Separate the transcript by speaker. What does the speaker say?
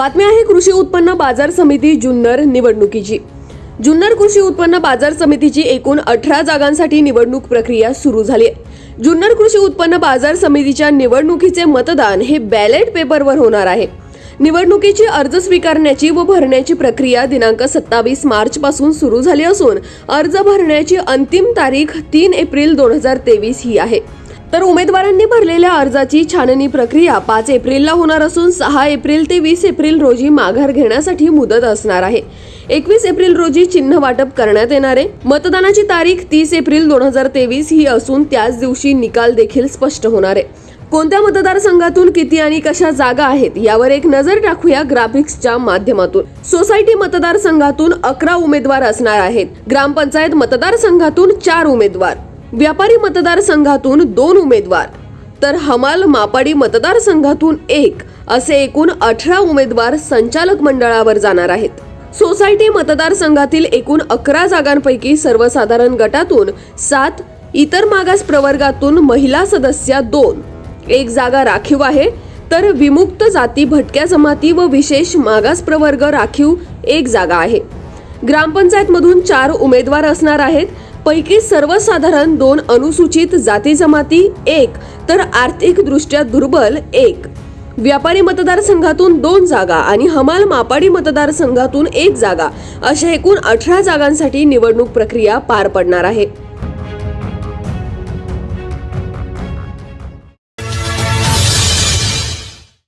Speaker 1: बातमी आहे कृषी उत्पन्न बाजार समिती जुन्नर निवडणुकीची. जुन्नर कृषी उत्पन्न बाजार समितीची एकूण अठरा जागांसाठी निवडणूक प्रक्रिया सुरू झाली आहे. जुन्नर कृषी उत्पन्न बाजार समितीच्या निवडणुकीचे मतदान हे बॅलेट पेपरवर होणार आहे. निवडणुकीची अर्ज स्वीकारण्याची व भरण्याची प्रक्रिया दिनांक सत्तावीस मार्च पासून सुरू झाली असून अर्ज भरण्याची अंतिम तारीख तीन एप्रिल दोन हजार तेवीस ही आहे. तर उमेदवारांनी भरलेल्या अर्जाची छाननी प्रक्रिया पाच एप्रिलला होणार असून सहा एप्रिल ते वीस एप्रिल रोजी माघार घेण्यासाठी मुदत असणार आहे. एकवीस एप्रिल रोजी चिन्ह वाटप करण्यात येणार आहे. मतदानाची तारीख तीस एप्रिल दोन हजार तेवीस ही असून त्याच दिवशी निकाल देखील स्पष्ट होणार आहे. कोणत्या मतदारसंघातून किती आणि कशा जागा आहेत यावर एक नजर टाकूया ग्राफिक्सच्या माध्यमातून. सोसायटी मतदारसंघातून अकरा उमेदवार असणार आहेत. ग्रामपंचायत मतदारसंघातून चार उमेदवार. व्यापारी मतदारसंघातून दोन उमेदवार. तर हमाल मापाडी मतदारसंघातून एक असे एकूण अठरा उमेदवार संचालक मंडळावर जाणार आहेत. सोसायटी मतदारसंघातील एकूण अकरा जागांपैकी सर्वसाधारण गटातून सात इतर मागास प्रवर्गातून महिला सदस्या दोन. एक जागा राखीव आहे तर विमुक्त जाती भटक्या जमाती व विशेष मागास प्रवर्ग राखीव एक जागा आहे. ग्रामपंचायत मधून चार उमेदवार असणार आहेत पैकी सर्वसाधारण दोन अनुसूचित जाती जमाती एक तर आर्थिक दृष्ट्या दुर्बल एक. व्यापारी मतदारसंघातून दोन जागा आणि हमाल मापाडी मतदारसंघातून एक जागा अशा एकूण अठरा जागांसाठी निवडणूक प्रक्रिया पार पडणार आहे.